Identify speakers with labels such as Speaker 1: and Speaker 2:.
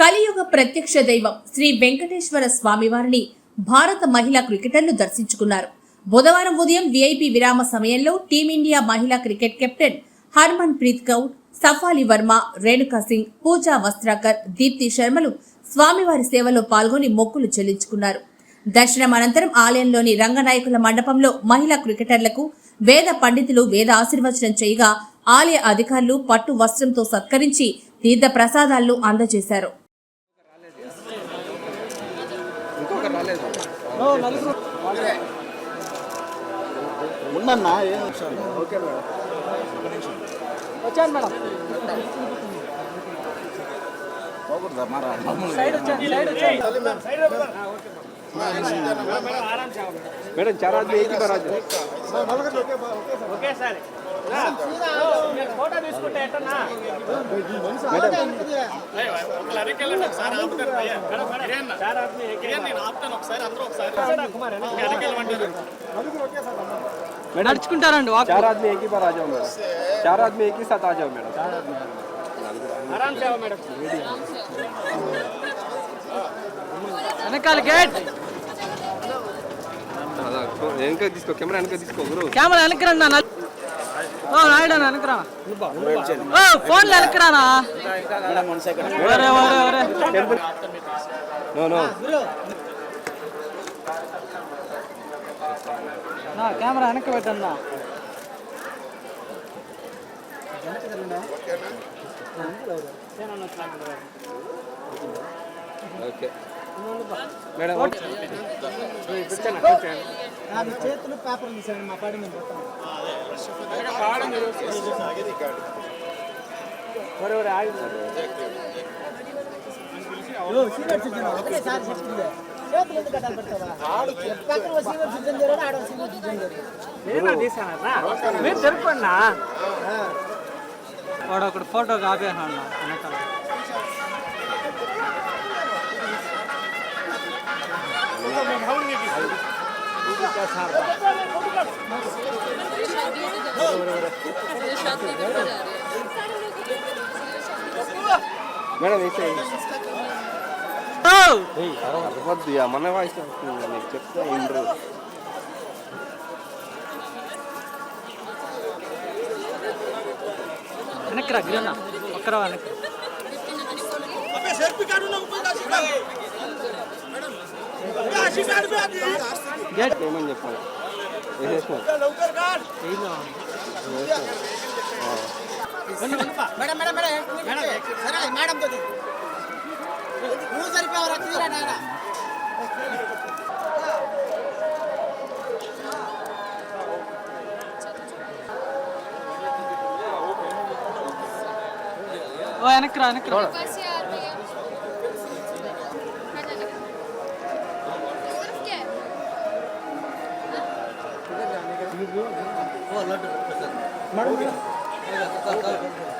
Speaker 1: కలియుగ ప్రత్యక్ష దైవం శ్రీ వెంకటేశ్వర స్వామివారిని భారత మహిళా క్రికెటర్లు దర్శించుకున్నారు. బుధవారం ఉదయం విఐపి విరామ సమయంలో టీమిండియా మహిళా cricket captain Harmanpreet Kaur Shafali Varma Renuka Singh Pooja Vastrakar Deepti శర్మలు స్వామివారి సేవలో పాల్గొని మొక్కులు చెల్లించుకున్నారు. దర్శనం అనంతరం ఆలయంలోని రంగనాయకుల మండపంలో మహిళా క్రికెటర్లకు వేద పండితులు వేద ఆశీర్వచనం చేయగా ఆలయ అధికారులు పట్టు వస్త్రంతో సత్కరించి తీర్థ ప్రసాదాలను అందజేశారు.
Speaker 2: ఉందన్నా ఏం
Speaker 3: ఓకే మేడం.
Speaker 4: వచ్చాను మేడం.
Speaker 2: పోకూడదా మరా
Speaker 3: మేడం. చారాజ్ ఏకి బరాజ్? Okay sir. आ जाओ
Speaker 4: ఒకేసారి ఫోటో తీసుకుంటే ఎట్టనా నడుచుకుంటారండి వాక్
Speaker 3: चार आदमी एक ही बार आ जाओ मैडम चार आदमी एक ही साथ आ जाओ मैडम
Speaker 4: ఆరామ్ సేవ మేడం వెనకాల గేట్
Speaker 3: అలా వెనక తీసుకో కెమెరా వెనక తీసుకో గురు
Speaker 4: కెమెరా వెనకరండి అన్న ఓ అన్న వెనకరా ఓ ఫోన్లు వెనకరానా? ఒరే ఒరే ఒరే.
Speaker 3: No no.
Speaker 4: నా కెమెరా వెనక పెట్టన్నా.
Speaker 3: ఓకే. మేడం
Speaker 4: చేతులు పేపర్ తీసాను మా పాడి మేము పోతాం ఒరే ఒరే ఆగి మీరు తెలుపన్నా వాడు ఒకటి ఫోటో కాపేనా వెనకాల
Speaker 3: మేడం వేసే
Speaker 4: ఓ!
Speaker 3: అరవద్దు మన వాయిస్ వస్తుంది నీకు చెప్తే ఇండ్రు
Speaker 4: వెనక్కి రా. గిరన్న ఒక్కరా వెనక్కి గేట్
Speaker 3: ఏమని చెప్పాలి వేసేసిన
Speaker 5: మేడం మేడం మేడం సరే మేడం తోటి నువ్వు సరిపోయావు రచ్చిరా నాయన
Speaker 4: ఓ వెనక్కి రా వెనక్కి రా
Speaker 6: Oh, I love it. 门儿都没
Speaker 7: 有走走走